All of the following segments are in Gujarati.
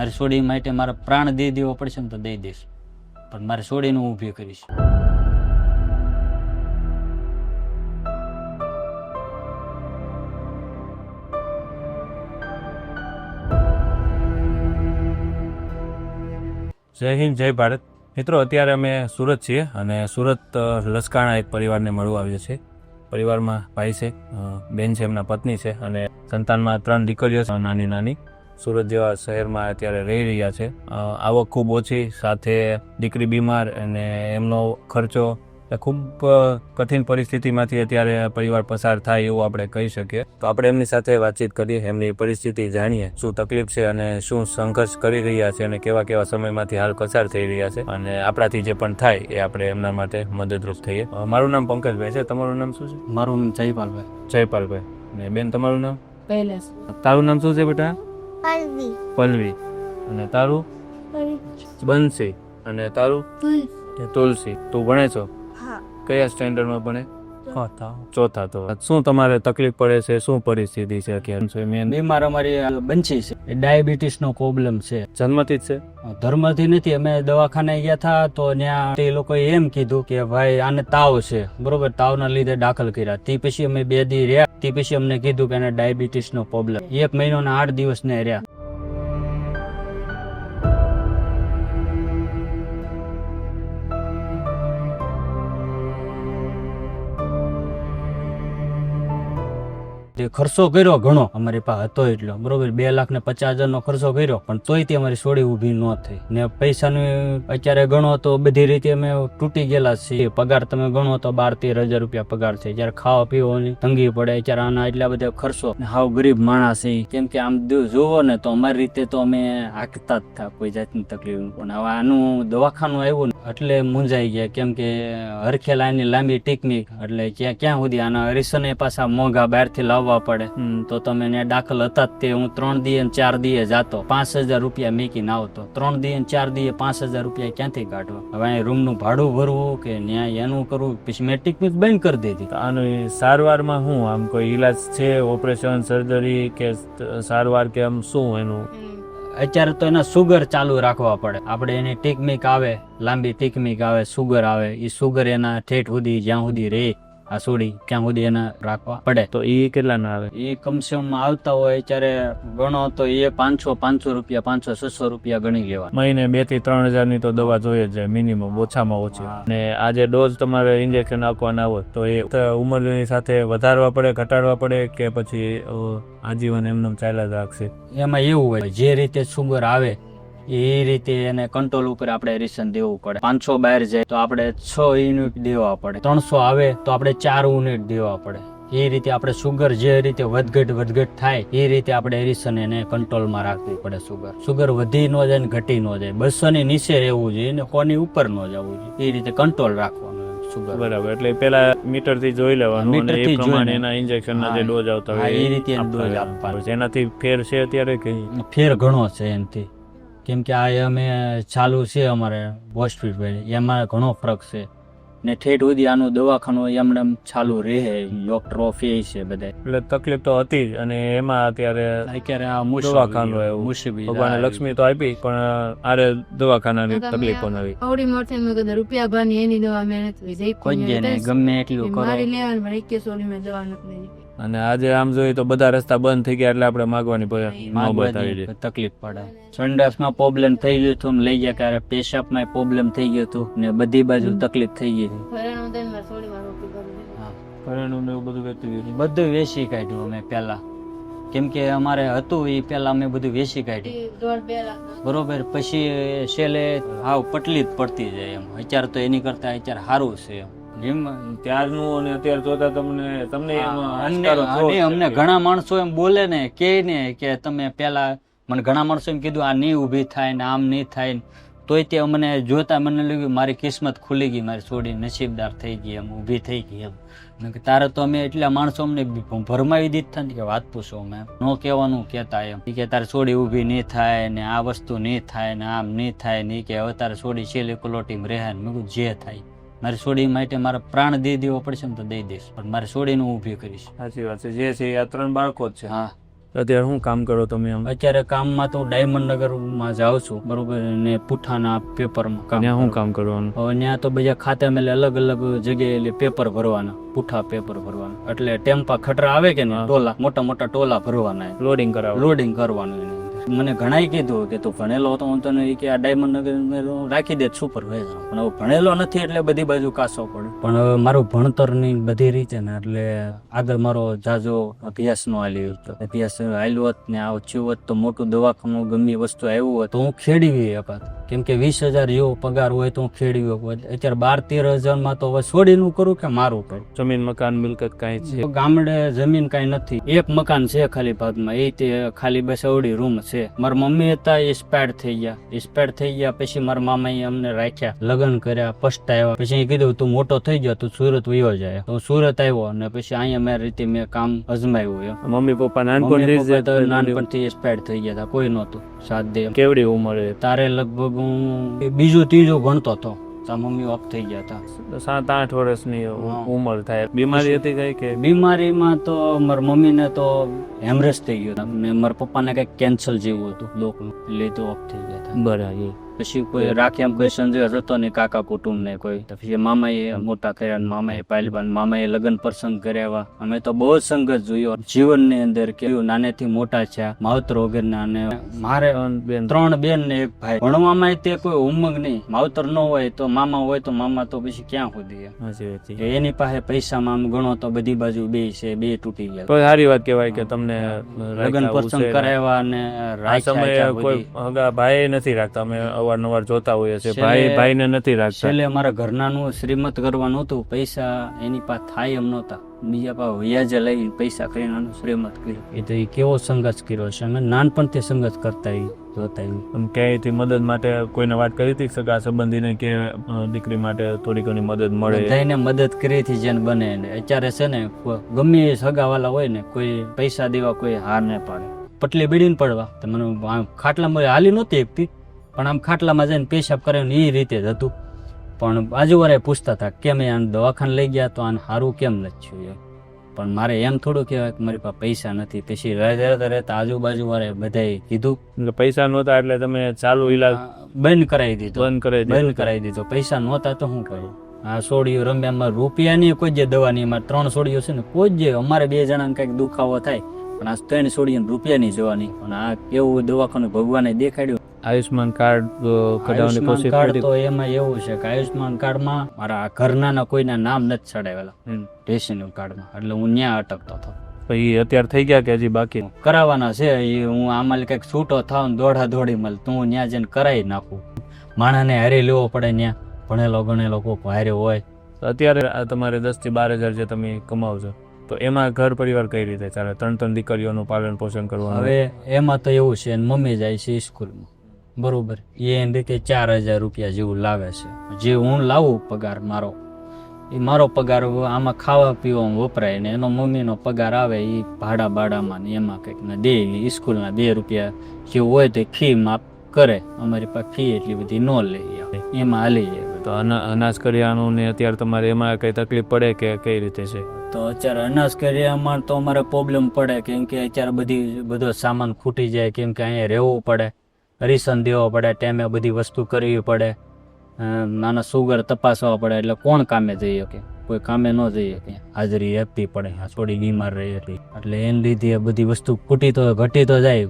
મારી સોડી માટે મારા પ્રાણ દઈ દેવો પડશે ને તો દઈ દઈશ પણ મારી સોડીને હું ઊભી કરીશ. જય હિન્દ, જય ભારત. મિત્રો, અત્યારે અમે સુરત છીએ અને સુરત લસકાણા એક પરિવારને મળવા આવ્યો છે. પરિવારમાં ભાઈ છે બેન છે, એમના પત્ની છે અને સંતાનમાં ત્રણ દીકરીઓ છે, નાની નાની. સુરત જેવા શહેરમાં અત્યારે રહી રહ્યા છે. આવક ખૂબ ઓછી સાથે દીકરી બીમાર અને એમનો ખર્ચો ખૂબ કઠિન પરિસ્થિતિમાંથી અત્યારે પરિવાર પસાર થાય એવું આપણે કહી શકીએ. તો આપણે એમની સાથે વાતચીત કરીએ એમની પરિસ્થિતિ જાણીએ શું તકલીફ છે અને શું સંઘર્ષ કરી રહ્યા છે અને કેવા કેવા સમયમાંથી હાલ પસાર થઈ રહ્યા છે અને આપણાથી જે પણ થાય એ આપણે એમના માટે મદદરૂપ થઈએ. મારું નામ પંકજભાઈ છે. તમારું નામ શું છે? મારું નામ જયપાલભાઈ. જયપાલભાઈ. અને બેન તમારું નામ? પહેલા તારું નામ શું છે બેટા? હલ્દી પલ્લવી અને તારું? બંસી અને તારું? તુલસી. તું ભણે છો? કયા સ્ટેન્ડર્ડમાં ભણે? ચોથા તો. શું તમારે તકલીફ પડે છે? શું પરિસ્થિતિ છે અત્યારે? મેન બીમાર અમારી બંચી છે. ડાયાબિટીસ નો પ્રોબ્લેમ છે. જન્મથી જ છે? ધર્મથી નથી. અમે દવાખાને ગયા હતા તો ત્યાં તે લોકોએ એમ કીધું કે ભાઈ આને તાવ છે. બરોબર તાવના લીધે દાખલ કર્યા. તે પછી અમે બે દી રહ્યા. તે પછી અમને કીધું કે એને ડાયાબિટીસનો પ્રોબ્લેમ એક મહિનો ને આઠ દિવસ ને રહ્યા. ખર્ચો કર્યો ઘણો. અમારી પાસે હતો એટલો. બરોબર, બે લાખ ને પચાસ હજાર નો ખર્ચો કર્યો. પણ તોય તે અમારી સોડી ઊભી ન થઈ. ને પૈસાનું અત્યારે ગણો તો બધી રીતે અમે તૂટી ગયેલા છીએ. પગાર તમે ગણો તો બાર તેર હજાર રૂપિયા પગાર છે. જ્યારે ખાવા પીવાની તંગી પડે ત્યારે આના એટલા બધા ખર્ચો. હાવ ગરીબ માણસ છે. કેમ કે આમ જોવો ને તો અમારી રીતે તો અમે હાકતા જ થા કોઈ જાતની તકલીફ. પણ હવે આનું દવાખાનું આવ્યું ને, એટલે મૂંઝાઈ ગયા. કેમ કે હરખે લાઈનની લાંબી ટેકનિક. એટલે ક્યાં ક્યાં સુધી આના હરીસને પાછા મોંઘા બહારથી લાવવા પડે. તો તમે ને દાખલ હતા જ તે. હું ત્રણ દીએ ને ચાર દીએ જાતો. પાંચ હજાર રૂપિયા મેકીને આવતો. ત્રણ દીએ ચાર દીએ પાંચ હજાર રૂપિયા ક્યાંથી કાઢવા? હવે અહીં રૂમનું ભાડું ભરવું કે ન્યાય એનું કરવું? પછી મેં ટિકિટ બંધ કરી દીધી. આનું સારવારમાં શું? આમ કોઈ ઈલાજ છે? ઓપરેશન સર્જરી કે સારવાર કે આમ શું એનું? અત્યારે તો એના સુગર ચાલુ રાખવા પડે. આપણે એની ટીકમીક આવે લાંબી ટીકમીક આવે સુગર આવે. એ સુગર એના ઠેઠ સુધી જ્યાં સુધી રહે. આ સોડી ક્યાં સુધી એના રાખવા પડે? તો એ કેટલાના આવે? એ કમસે કમ આવતા હોય ત્યારે ગણો તો એ પાંચસો પાંચસો રૂપિયા પાંચસો છસો રૂપિયા ગણી લેવા. મહિને બેથી ત્રણ હજારની તો દવા જોઈએ જ મિનિમમ ઓછામાં ઓછી. અને આ જે ડોઝ તમારે ઇન્જેક્શન આપવાના હોય તો એ ઉંમરની સાથે વધારવા પડે ઘટાડવા પડે કે પછી આજીવન એમને ચાલ્યા જ રાખશે? એમાં એવું હોય જે રીતે સુગર આવે એ રીતે એને કંટ્રોલ ઉપર આપણે રિસન દેવું પડે. પાંચસો બહાર જાય તો આપણે છ યુનિટ દેવા પડે. ત્રણસો આવે તો આપણે ચાર યુનિટ દેવા પડે. એ રીતે આપણે સુગર જે રીતે વધઘટ વધઘટ થાય એ રીતે આપણે એરિસન એને કંટ્રોલમાં રાખવી પડે સુગર સુગર વધી ન જાય ને ઘટી ન જાય. બસો ની નીચે રહેવું જોઈએ ને કોની ઉપર ન જવું જોઈએ. એ રીતે કંટ્રોલ રાખવાનું સુગર બરાબર એટલે પેલા મીટરથી જોઈ લેવાનું અને એ પ્રમાણે એના ઇન્જેક્શન ના જે ડોઝ આવતા હોય એ રીતે એનો આપતા dose જવાનું. આપવાનો. જેનાથી ફેર છે અત્યારે ફેર ઘણો છે એનાથી. કેમ કે આ અમે ચાલુ છે અમારે હોસ્પિટલ એમાં ઘણો ફરક છે. ને ઠેઠ સુધી આનું દવાખાનું એમને એમ ચાલુ રહે ડોક્ટરો ઓફી છે બધા એટલે તકલીફ તો હતી જ અને એમાં અત્યારે અત્યારે આ દવાખાનું આવ્યું. મુસીબી ભગવાન લક્ષ્મી તો આપી પણ આરે દવાખાનાની તકલીફો આવી. અવડી મોટી મેં કીધું રૂપિયા ભાની એની દવા મેં નથી લીધી કોઈ ને ગમે એટલું કરો. મારી લેવાની પણ એકે સોની મેં દવા નથી અને આજે આમ જોઈએ તો બધા રસ્તા બંધ થઈ ગયા એટલે આપણે માગવાની બતાવી તકલીફ પડે. સંડાસમાં પ્રોબ્લેમ થઈ ગયું હતું લઈ ગયા ક્યારે પેશાબમાં પ્રોબ્લેમ થઈ ગયું હતું ને બધી બાજુ તકલીફ થઈ ગઈ. હતી ફરેણ ઉદયમાં સોળી કરી દીધી. હા. ઘરેણું ને એવું બધું વેચી દીધું. બધું વેચી કાઢ્યું અમે પહેલા કેમ કે અમારે હતું એ પહેલા અમે બધું વેચી કાઢ્યું એ દોઢ બે લાખ નો. બરોબર પછી છેલ્લે હાવ પટલી જ પડતી જાય એમ અત્યારે તો એની કરતા અત્યારે સારું છે એમ જેમ ત્યારનું અને અત્યારે જોતા તમને તમને અમને ઘણા માણસો એમ બોલે ને કે ને કે તમે પેલા મને ઘણા માણસો એમ કીધું આ નહીં ઊભી થાય ને આમ નહીં થાય ને તોય તે અમને જોતા મને લાગ્યું મારી કિસ્મત ખુલી ગઈ મારી છોડી નસીબદાર થઈ ગઈ એમ ઊભી થઈ ગઈ એમ. કે તારે તો અમે એટલા માણસો અમને ભરમાવી દીધા ને કે વાત પૂછો અમે ન કહેવાનું કહેતા એમ. કે તારે છોડી ઊભી નહીં થાય ને આ વસ્તુ નહીં થાય ને આમ નહીં થાય નહીં કે હવે તારે છોડી છેલ્લી કલોટીમાં રહે ને મેં જે થાય. મારી છોડી માટે મારા પ્રાણ દઈ દેવો પડશે ને તો દઈ દઈશ. પણ મારી છોડીને હું ઊભી કરીશ. સાચી વાત છે. જે છે આ ત્રણ બાળકો જ છે. હા. અત્યારે શું કામ કરો તમે આમ? અત્યારે કામમાં તો ડાયમંડ નગરમાં જાઉં છું બરોબર ને પુઠાના પેપરમાં કામ ત્યાં શું કામ કરવાનું? હવે ત્યાં તો બધા ખાતે અમે અલગ અલગ જગ્યાએ એટલે પેપર ભરવાના પુઠા પેપર ભરવાના. એટલે ટેમ્પા ખટરા આવે કે ને ટોલા મોટા મોટા ટોલા ભરવાના લોડિંગ કરાવો. લોડિંગ કરવાનું. મને ઘણાય કીધું કે તું ભણેલો હતો હું તને કે આ ડાયમંડ નગર રાખી દે સુપરવાઇઝર પણ હવે ભણેલો નથી એટલે બધી બાજુ કાસો પડે પણ હવે મારું ભણતરની બધી રીતે ને એટલે આગળ મારો જાજો અભ્યાસ નો હાલ્યો હતો અભ્યાસ હાલ્યો હોત ને આ ઓછું હોત તો મોટું દવાખાનું ગમે વસ્તુ આવ્યું હોત. તો હું ખેડી અપાત કેમ કે વીસ હજાર જેવો પગાર હોય તો હું ખેડી હોત અત્યારે બાર તેર હજારમાં તો હવે છોડીનું કરું કે મારું કરું? જમીન મકાન મિલકત કાંઈ છે? ગામડે જમીન કાંઈ નથી. એક મકાન છે ખાલી ભાગમાં. એ તે ખાલી બસ અવડી રૂમ છે મારા મમ્મી હતા એક્સપાયર થઈ ગયા. એક્સપાયર થઈ ગયા પછી મારા મામાએ અમને રાખ્યા લગ્ન કર્યા પસ્તાવ્યા પછી એ કીધું તું મોટો થઈ ગયો તું સુરત વયો જાય. તો હું સુરત આવ્યો અને પછી અહીંયા મેં રીતે મેં કામ અજમાવ્યું મમ્મી પપ્પા મમ્મી નાનપણ પપ્પા તો નાનપણથી એક્સપાયર થઈ ગયા હતા કોઈ નહોતું. સાથ દે કેવડી ઉંમરે? તારે લગભગ હું બીજું ત્રીજું ભણતો હતો. મમ્મી ઓફ થઈ ગયા હતા સાત આઠ વર્ષની ઉંમર થાય. બીમારી હતી કઈ કે? બીમારીમાં તો મારા મમ્મીને તો હેમરેજ થઈ ગયો હતા ને મારા પપ્પાને કંઈક કેન્સર જેવું હતું. લોકનું એટલે તો ઓફ થઈ ગયા હતા બરાબર. પછી કોઈ રાખે એમ કોઈ સંજોગ હતો ને કાકા કુટુંબ ને કોઈ. પછી મામાએ મોટા કર્યા મામાએ પહેલવાન મામાએ લગ્ન પ્રસંગ કર્યા અમે તો બહુ જ સંઘર્ષ જોયો. જીવનની અંદર કેવું નાનેથી મોટા છે માવતર વગરના અને મારે બેન ત્રણ બેન ને એક ભાઈ. ભણવામાં તે કોઈ ઉમંગ નહીં. માવતર ન હોય તો મામા હોય તો મામા તો પછી ક્યાં સુધી એની પાસે પૈસામાં આમ ગણો તો બધી બાજુ બે છે બે તૂટી ગયા. સારી વાત કહેવાય કે તમને લગ્ન પ્રસંગ કરાવ્યા અને સમયે કોઈ ભાઈ નથી રાખતા. અમે અવારનવાર જોતા હોઈએ છીએ. છેલ્લે- ભાઈ ભાઈને નથી રાખતા. એટલે અમારા ઘરનાનું શ્રીમત કરવાનું હતું. પૈસા એની પાસે થાય એમ નહોતા. બીજા પાસે વ્યાજે લઈ પૈસા કરીને આનું શ્રીમત કર્યું. એ તો એ કેવો સંઘર્ષ કર્યો છે? અમે નાનપણથી સંઘર્ષ કરતા જોતા. આમ ક્યાંયથી મદદ માટે કોઈને વાત કરી હતી સગા સંબંધીને કે દીકરી માટે થોડી ઘણી મદદ મળે? બધાને મદદ કરી હતી જેને બને એને અત્યારે છે ને ગમે એ સગાવાલા હોય ને કોઈ પૈસા દેવા કોઈ હાર ન પાડે. પટલી બીડીને પડવા. તો મને ખાટલા ખાટલામાં હાલી નહોતી એકતી પણ આમ ખાટલામાં જઈને પેશાબ કરે ને એ રીતે જ હતું. પણ બાજુવાળાએ પૂછતા હતા કેમ એ આને દવાખાને લઈ ગયા? તો આને સારું કેમ નથી થયું? એમ પણ મારે એમ થોડું કહેવાય કે મારી પાસે પૈસા નથી. પછી રહેતા રહેતા આજુબાજુ વાળાએ બધાએ કીધું પૈસા નહોતા એટલે તમે ચાલુ ઇલાજ બંધ કરાવી દીધો. બંધ કરાવી બંધ કરાવી દીધો. પૈસા નહોતા તો શું કહ્યું આ સોડિયું રમ્યામાં રૂપિયાની કોઈ જે દવાની એમાં ત્રણ સોડિયો છે ને કોઈ જે અમારે બે જણાને કંઈક દુખાવો થાય પણ આ ત્રણ સોડિયો રૂપિયાની જવાની. પણ આ કેવું દવાખાનું ભગવાને દેખાડ્યું. આયુષ્માન કાર્ડ કઢાવવાની કોશિશ કરી તો એમાં એવું છે કે આયુષ્માન કાર્ડમાં મારા ઘરના કોઈના નામ નથી ચડાવેલા. હમ. કાર્ડમાં. એટલે હું ત્યાં અટકતો હતો. પછી અત્યારે થઈ ગયા કે હજી બાકી? કરાવવાના છે એ હું આમાં કંઈક છૂટો થાવ ને દોડા દોડી મળ તું હું ત્યાં જઈને કરાવી નાખું. માણસને હારે લેવો પડે ત્યાં ભણેલો ગણેલો કોક હારે હોય. તો અત્યારે તમારે દસથી બાર હજાર જે તમે કમાવ છો તો એમાં ઘર પરિવાર કઈ રીતે ચાલે? ત્રણ ત્રણ દીકરીઓનું પાલન પોષણ કરવાનું? હવે એમાં તો એવું છે મમ્મી જાય છે સ્કૂલમાં. બરોબર. એ એને રીતે ચાર હજાર રૂપિયા જેવું લાવે છે. જે હું લાવું પગાર મારો. એ મારો પગાર આમાં ખાવા પીવામાં વપરાય ને એનો મમ્મીનો પગાર આવે એ ભાડા બાડામાં ને એમાં કંઈક ને દે. એ સ્કૂલના બે રૂપિયા જે હોય તે ફી માફ કરે. અમારી પાસે ફી એટલી બધી ન લે એમાં હાલી જાય તો અના- અનાજ કરિયાણું ને અત્યારે તમારે એમાં કઈ તકલીફ પડે કે કઈ રીતે છે? તો અત્યારે અનાજ કરિયામાં તો અમારે પ્રોબ્લેમ પડે. કેમ કે અત્યારે બધી બધો સામાન ખૂટી જાય કેમ કે અહીંયા રહેવું પડે. હરીસન દેવો પડે ટાઈમે બધી વસ્તુ કરવી પડે. નાના સુગર તપાસવા પડે એટલે કોણ કામે જઈ શકે કોઈ કામે ન જઈ શકે હાજરી આપવી પડે થોડી બીમાર રહી હતી. એટલે એને લીધે બધી વસ્તુ ખૂટી તો ઘટી તો જાય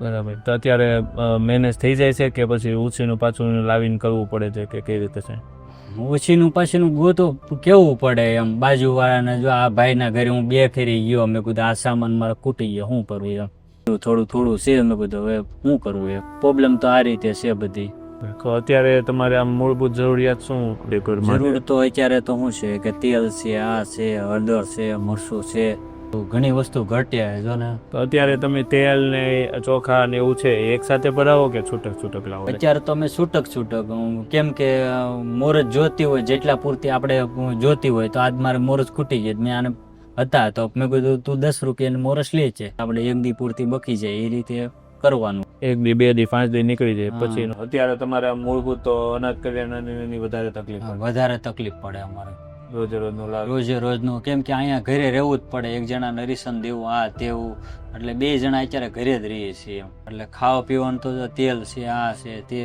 બરાબર. તો અત્યારે મેનેજ થઈ જાય છે કે પછી ઉછીનું પાછું લાવીને કરવું પડે છે કે કઈ રીતે છે? ઓછીનું પાછીનું ગોતો કેવું પડે એમ. બાજુવાળાને જો આ ભાઈના ઘરે હું બે ફેરી ગયો મેં કીધું આ સામાન મારે ખૂટી ગયો શું કરવું એમ. થોડું થોડું છે ને બધું. હવે શું કરવું એ પ્રોબ્લેમ તો આ રીતે છે બધી. અત્યારે તમારે આમ મૂળભૂત જરૂરિયાત શું જરૂર તો અત્યારે તો શું છે કે તેલ છે આ છે હળદર છે મરસું છે. ઘણી વસ્તુ ઘટ્યા જો ને. અત્યારે તમે તેલ ને ચોખા ને એવું છે એક સાથે ભરાવો કે છૂટક છૂટક લાવો? અત્યારે તો અમે છૂટક છૂટક. કેમ કે મોરજ જોતી હોય જેટલા પૂરતી આપણે જોતી હોય તો આજ મારે મોરજ ખૂટી ગઈ મેં આને હતા તો મેં કીધું તું દસ રૂપિયાની મોરસ લે છે. આપણે એક દી પૂરતી બકી જાય એ રીતે કરવાનું. એક દી બે દી પાંચ દી નીકળી જાય પછી અત્યારે તમારે મૂળભૂત તો અનાજ કરિયાણાની વધારે તકલીફ વધારે તકલીફ પડે અમારે. રોજે રોજનું નું રોજે રોજનું કેમ કે અહીંયા ઘરે રહેવું જ પડે. એક જણા નરીસન દેવું આ તેવું. એટલે બે જણા અત્યારે ઘરે જ રહીએ છીએ એટલે ખાવા પીવાનું તો તેલ છે આ છે તે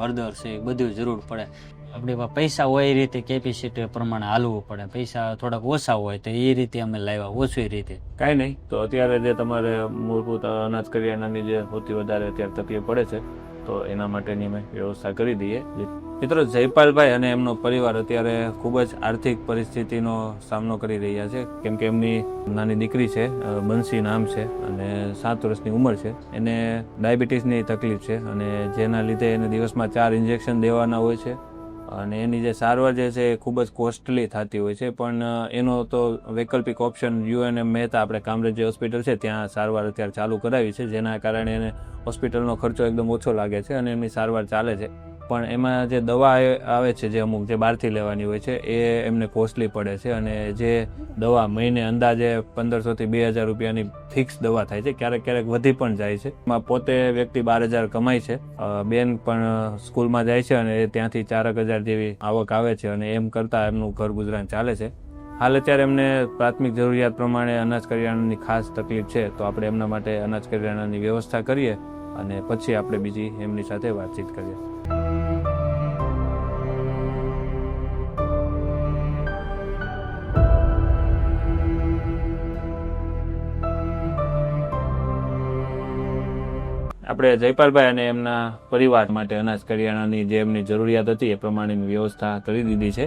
હળદર છે બધું જરૂર પડે. આપણી પાસે પૈસા હોય એ રીતે કેપેસિટી પ્રમાણે હાલવું પડે. પૈસા થોડાક ઓછા હોય તો એ રીતે અમે લાવ્યા ઓછી રીતે. કાંઈ નહીં. તો અત્યારે જે તમારે મૂળભૂત અનાજ કરિયાણાની જે સૌથી વધારે અત્યારે તકલીફ પડે છે, તો એના માટેની અમે વ્યવસ્થા કરી દઈએ. મિત્રો જયપાલભાઈ અને એમનો પરિવાર અત્યારે ખૂબ જ આર્થિક પરિસ્થિતિનો સામનો કરી રહ્યા છે. કેમ કે એમની નાની દીકરી છે બંસી નામ છે અને સાત વર્ષની ઉંમર છે. એને ડાયાબિટીસની તકલીફ છે અને જેના લીધે એને દિવસમાં ચાર ઇન્જેક્શન દેવાના હોય છે. અને એની જે સારવાર જે છે એ ખૂબ જ કોસ્ટલી થતી હોય છે. પણ એનો તો વૈકલ્પિક ઓપ્શન યુએનએમ મહેતા આપણે કામરેજ જે હોસ્પિટલ છે, ત્યાં સારવાર અત્યારે ચાલુ કરાવી છે, જેના કારણે એને હોસ્પિટલનો ખર્ચો એકદમ ઓછો લાગે છે અને એમની સારવાર ચાલે છે. પણ એમાં જે દવા આવે- છે જે અમુક જે બહારથી લેવાની હોય છે, એ એમને કોસ્ટલી પડે છે અને જે દવા મહિને અંદાજે પંદરસોથી બે હજાર રૂપિયાની ફિક્સ દવા થાય છે, ક્યારેક ક્યારેક વધી પણ જાય છે. એમાં પોતે વ્યક્તિ બાર હજાર કમાય છે. બેન પણ સ્કૂલમાં જાય છે અને ત્યાંથી ચારક હજાર જેવી આવક આવે છે અને એમ કરતાં એમનું ઘર ગુજરાન ચાલે છે. હાલ અત્યારે એમને પ્રાથમિક જરૂરિયાત પ્રમાણે અનાજ કરિયાણાની ખાસ તકલીફ છે, તો આપણે એમના માટે અનાજ કરિયાણાની વ્યવસ્થા કરીએ અને પછી આપણે બીજી એમની સાથે વાતચીત કરીએ. આપણે જયપાલભાઈ અને એમના પરિવાર માટે અનાજ કરિયાણાની જે એમની જરૂરિયાત હતી એ પ્રમાણેની વ્યવસ્થા કરી દીધી છે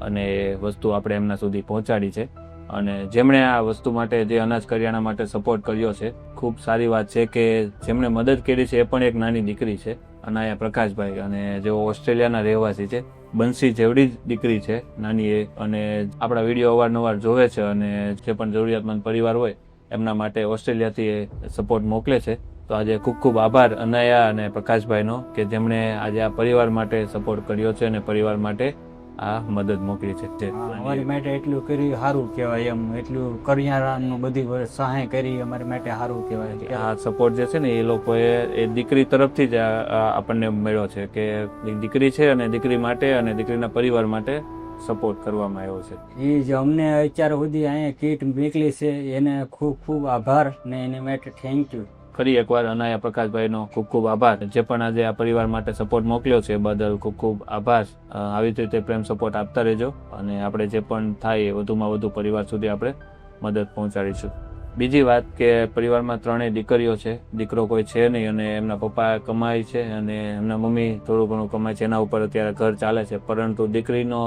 અને વસ્તુ આપણે એમના સુધી પહોંચાડી છે. અને જેમણે આ વસ્તુ માટે જે અનાજ કરિયાણા માટે સપોર્ટ કર્યો છે, ખૂબ સારી વાત છે કે જેમણે મદદ કરી છે એ પણ એક નાની દીકરી છે, અનાયા પ્રકાશભાઈ અને જેઓ ઓસ્ટ્રેલિયાના રહેવાસી છે, બંસી જેવડી જ દીકરી છે, નાની એ અને આપણા વીડિયો અવારનવાર જોવે છે અને જે પણ જરૂરિયાતમંદ પરિવાર હોય એમના માટે ઓસ્ટ્રેલિયાથી એ સપોર્ટ મોકલે છે. તો આજે ખૂબ ખૂબ આભાર અનાયા અને પ્રકાશભાઈનો કે જેમણે આજે આ પરિવાર માટે સપોર્ટ કર્યો છે અને પરિવાર માટે આ મદદ મોકલી છે. અમારી માટે એટલું કર્યું સારું કહેવાય એમ. એટલું કરિયાણાનું બધી સહાય કરી અમારી માટે સારું કહેવાય. આ સપોર્ટ જે છે ને એ લોકોએ એ દીકરી તરફથી જ આપણને મળ્યો છે કે દીકરી છે અને દીકરી માટે અને દીકરીના પરિવાર માટે સપોર્ટ કરવામાં આવ્યો છે. એ જે અમને અત્યાર સુધી અહીંયા કીટ નીકળી છે. એને ખૂબ ખૂબ આભાર ને એને માટે થેન્ક યુ ફરી એકવાર અનાયા પ્રકાશભાઈનો ખૂબ ખૂબ આભાર, જે પણ આજે આ પરિવાર માટે સપોર્ટ મોકલ્યો છે બદલ ખૂબ ખૂબ આભાર. આવી રીતે પ્રેમ સપોર્ટ આપતા રહેજો અને આપણે જે પણ થાય એ વધુમાં વધુ પરિવાર સુધી આપણે મદદ પહોંચાડીશું. બીજી વાત કે પરિવારમાં ત્રણેય દીકરીઓ છે, દીકરો કોઈ છે નહીં અને એમના પપ્પા કમાય છે અને એમના મમ્મી થોડું ઘણું કમાય છે, એના ઉપર અત્યારે ઘર ચાલે છે, પરંતુ દીકરીનો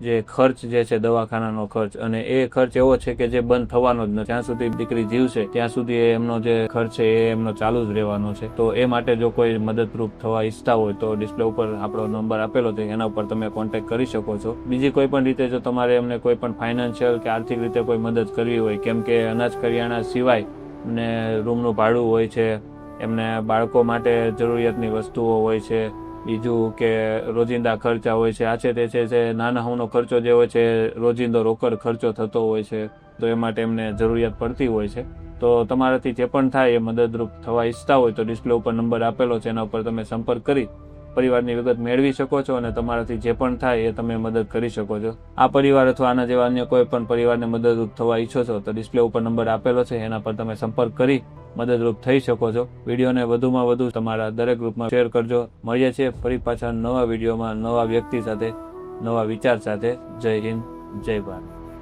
જે ખર્ચ જે છે, દવાખાનાનો ખર્ચ, અને એ ખર્ચ એવો છે કે જે બંધ થવાનો જ નથી. જ્યાં સુધી દીકરી જીવશે, ત્યાં સુધી એમનો જે ખર્ચ છે, એ એમનો ચાલુ જ રહેવાનો છે. તો એ માટે જો કોઈ મદદરૂપ થવા ઈચ્છતા હોય, તો ડિસ્પ્લે ઉપર આપણો નંબર આપેલો છે, એના ઉપર તમે કોન્ટેક્ટ કરી શકો છો. બીજી કોઈ પણ રીતે જો તમારે એમને કોઈ પણ ફાઇનાન્શિયલ કે આર્થિક રીતે કોઈ મદદ કરવી હોય, કેમ કે અનાજ કરિયાણા સિવાય એમને રૂમનું ભાડું હોય છે, એમને બાળકો માટે જરૂરિયાતની વસ્તુઓ હોય છે બીજું કે રોજિંદા ખર્ચા હોય છે, આ છે તે છે, જે નાના હોનો ખર્ચો જે હોય છે, રોજિંદો રોકડ ખર્ચો થતો હોય છે, તો એ માટે એમને જરૂરિયાત પડતી હોય છે. તો તમારાથી જે પણ થાય એ મદદરૂપ થવા ઈચ્છતા હોય તો ડિસ્પ્લે ઉપર નંબર આપેલો છે, એના ઉપર તમે સંપર્ક કરી પરિવારની વિગત મેળવી શકો છો અને તમારાથી જે પણ થાય એ તમે મદદ કરી શકો છો. આ પરિવાર અથવા આના જેવા અન્ય કોઈ પણ પરિવારને મદદરૂપ થવા ઈચ્છો છો તો ડિસ્પ્લે ઉપર નંબર આપેલો છે, એના પર તમે સંપર્ક કરી મદદરૂપ થઈ શકો છો. વિડીયોને વધુમાં વધુ તમારા દરેક ગ્રુપમાં શેર કરજો. મળીએ છીએ ફરી પાછા નવા વિડીયોમાં નવા વ્યક્તિ સાથે, નવા વિચાર સાથે. જય હિન્દ, જય ભારત.